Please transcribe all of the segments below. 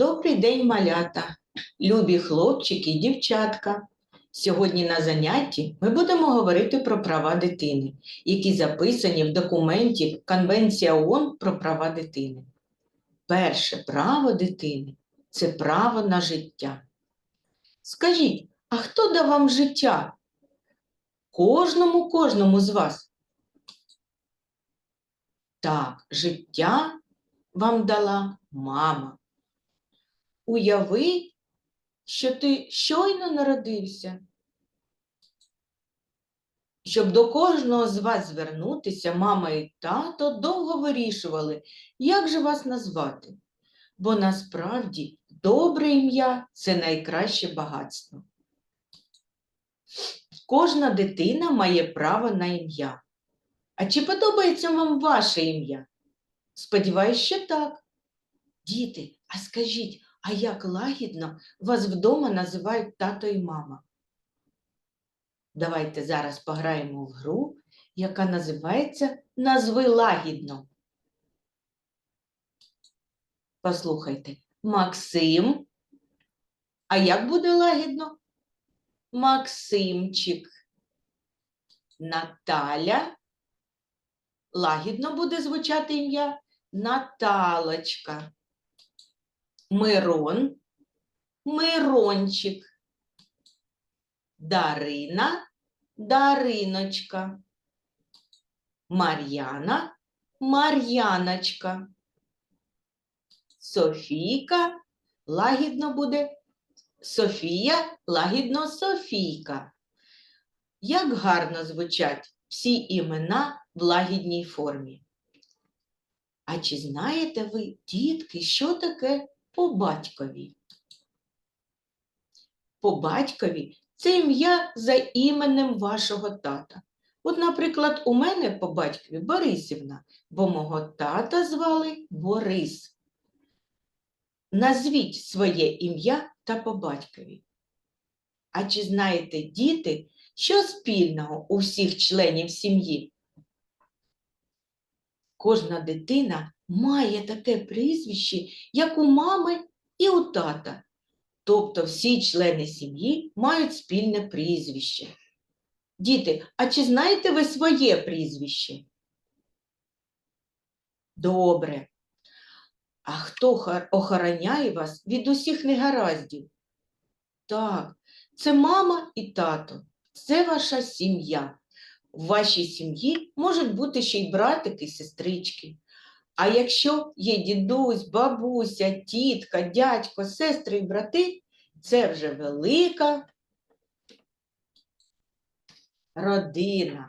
Добрий день, малята, любі хлопчики і дівчатка. Сьогодні на занятті ми будемо говорити про права дитини, які записані в документі Конвенція ООН про права дитини. Перше право дитини це право на життя. Скажіть, а хто дав вам життя? Кожному, кожному з вас. Так, життя вам дала мама. Уяви, що ти щойно народився. Щоб до кожного з вас звернутися, мама і тато довго вирішували, як же вас назвати. Бо насправді добре ім'я це найкраще багатство. Кожна дитина має право на ім'я. А чи подобається вам ваше ім'я? Сподіваюсь, що так. Діти, а скажіть, а як лагідно вас вдома називають тато і мама? Давайте зараз пограємо в гру, яка називається Назви лагідно. Послухайте, Максим. А як буде лагідно? Максимчик. Наталя. Лагідно буде звучати ім'я Наталочка. Мирон, Мирончик, Дарина, Дариночка, Мар'яна, Мар'яночка, Софійка, лагідно буде Софія, лагідно Софійка. Як гарно звучать всі імена в лагідній формі. А чи знаєте ви, дітки, що таке по батькові? По батькові це ім'я за іменем вашого тата. От, наприклад, у мене по батькові Борисівна, бо мого тата звали Борис. Назвіть своє ім'я та по батькові. А чи знаєте, діти, що спільного у всіх членів сім'ї? Кожна дитина має таке прізвище, як у мами і у тата. Тобто всі члени сім'ї мають спільне прізвище. Діти, а чи знаєте ви своє прізвище? Добре. А хто охороняє вас від усіх негараздів? Так, це мама і тато. Це ваша сім'я. В вашій сім'ї можуть бути ще й братики сестрички. А якщо є дідусь, бабуся, тітка, дядько, сестри і брати, це вже велика родина.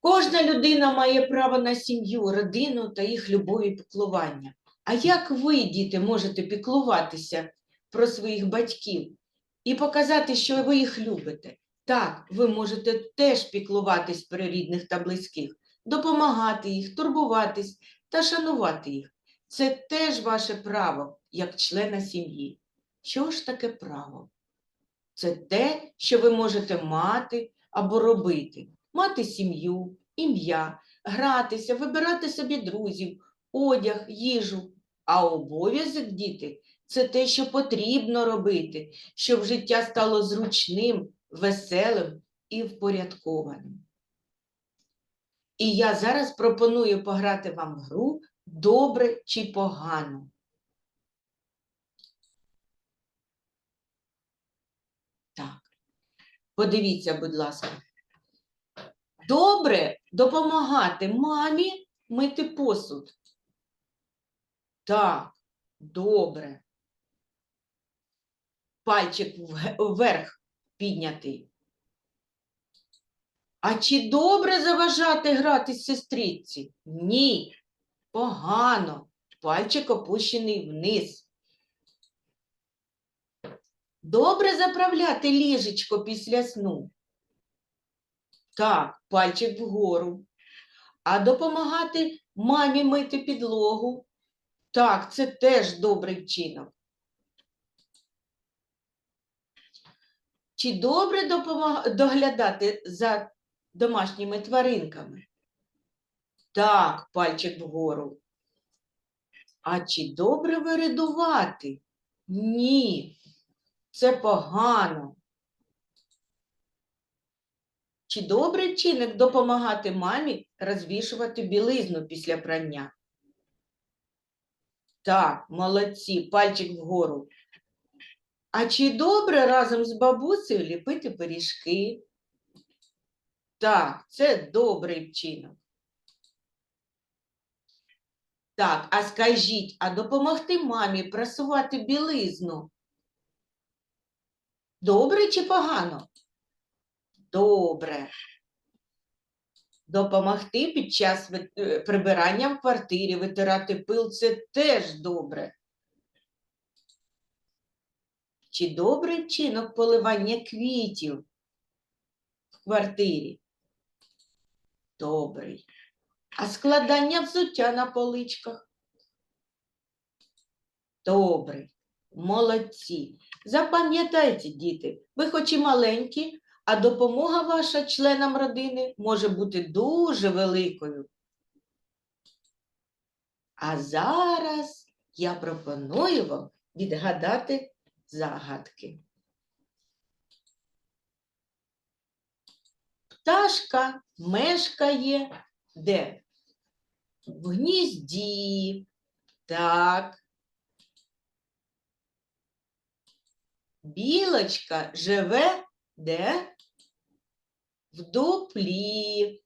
Кожна людина має право на сім'ю, родину та їх любов і піклування. А як ви, діти, можете піклуватися про своїх батьків і показати, що ви їх любите? Так, ви можете теж піклуватись про рідних та близьких, допомагати їх, турбуватись та шанувати їх. Це теж ваше право як члена сім'ї. Що ж таке право? Це те, що ви можете мати або робити. Мати сім'ю, ім'я, гратися, вибирати собі друзів, одяг, їжу. А обов'язок, діти, це те, що потрібно робити, щоб життя стало зручним, веселим і впорядкованим. І я зараз пропоную пограти вам в гру добре чи погано. Так, подивіться, будь ласка. Добре допомагати мамі мити посуд. Так, добре. Пальчик вверх піднятий. А чи добре заважати грати сестриці? Ні. Погано. Пальчик опущений вниз. Добре заправляти ліжечко після сну. Так, пальчик вгору. А допомагати мамі мити підлогу. Так, це теж добрий вчинок. Чи добре доглядати за домашніми тваринками? Так, пальчик вгору. А чи добре виридувати? Ні, це погано. Чи добрий вчинок допомагати мамі розвішувати білизну після прання? Так, молодці, пальчик вгору. А чи добре разом з бабусею ліпити пиріжки? Так, це добрий вчинок. Так, а скажіть, а допомогти мамі прасувати білизну? Добре чи погано? Добре. Допомогти під час е, прибирання в квартирі, витирати пил це теж добре. Чи добрий вчинок поливання квітів в квартирі? Добрий. А складання взуття на поличках? Добрий. Молодці. Запам'ятайте, діти, ви хоч і маленькі, а допомога ваша членам родини може бути дуже великою. А зараз я пропоную вам відгадати загадки. Пташка мешкає де? В гнізді. Так. Білочка живе де? В дуплі.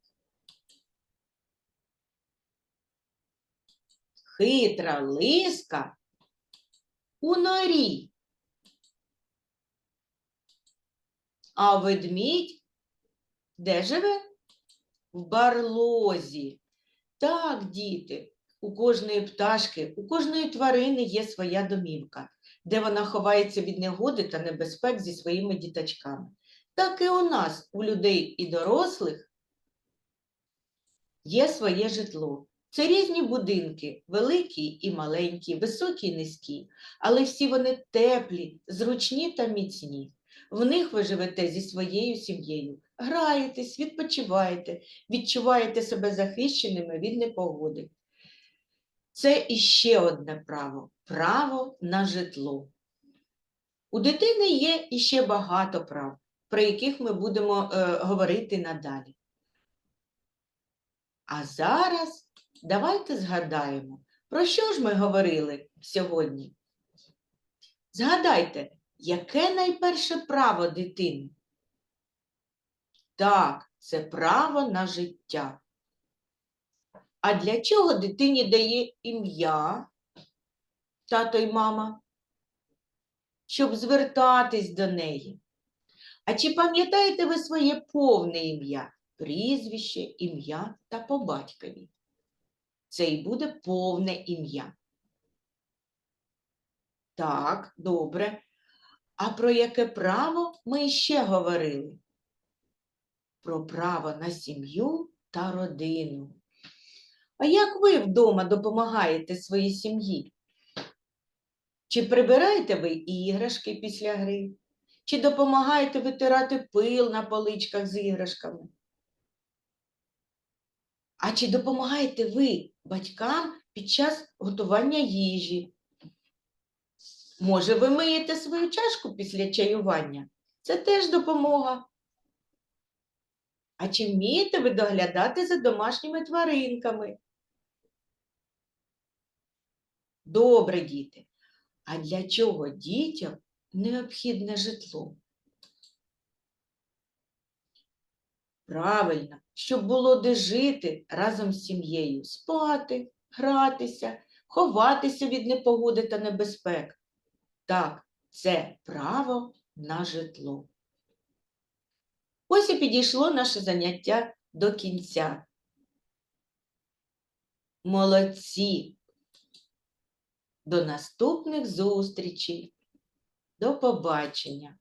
Хитра лиска у норі. А ведмідь де живе? В барлозі. Так, діти, у кожної пташки, у кожної тварини є своя домівка, де вона ховається від негоди та небезпек зі своїми діточками. Так і у нас, у людей і дорослих, є своє житло. Це різні будинки, великі і маленькі, високі і низькі, але всі вони теплі, зручні та міцні. В них ви живете зі своєю сім'єю, граєтесь, відпочиваєте, відчуваєте себе захищеними від непогоди. Це іще одне право право на житло. У дитини є іще багато прав, про яких ми будемо е, говорити надалі. А зараз давайте згадаємо, про що ж ми говорили сьогодні. Згадайте, яке найперше право дитини? Так, це право на життя. А для чого дитині дає ім'я, тато й мама? Щоб звертатись до неї. А чи пам'ятаєте ви своє повне ім'я, прізвище, ім'я та по батькові? Це і буде повне ім'я. Так, добре. А про яке право ми ще говорили? Про право на сім'ю та родину. А як ви вдома допомагаєте своїй сім'ї? Чи прибираєте ви іграшки після гри? Чи допомагаєте витирати пил на поличках з іграшками? А чи допомагаєте ви батькам під час готування їжі? Може, ви миєте свою чашку після чаювання? Це теж допомога. А чи вмієте ви доглядати за домашніми тваринками? Добре, діти. А для чого дітям необхідне житло? Правильно, щоб було де жити разом з сім'єю, спати, гратися, ховатися від непогоди та небезпек. Так, це право на житло. Ось і підійшло наше заняття до кінця. Молодці! До наступних зустрічей. До побачення!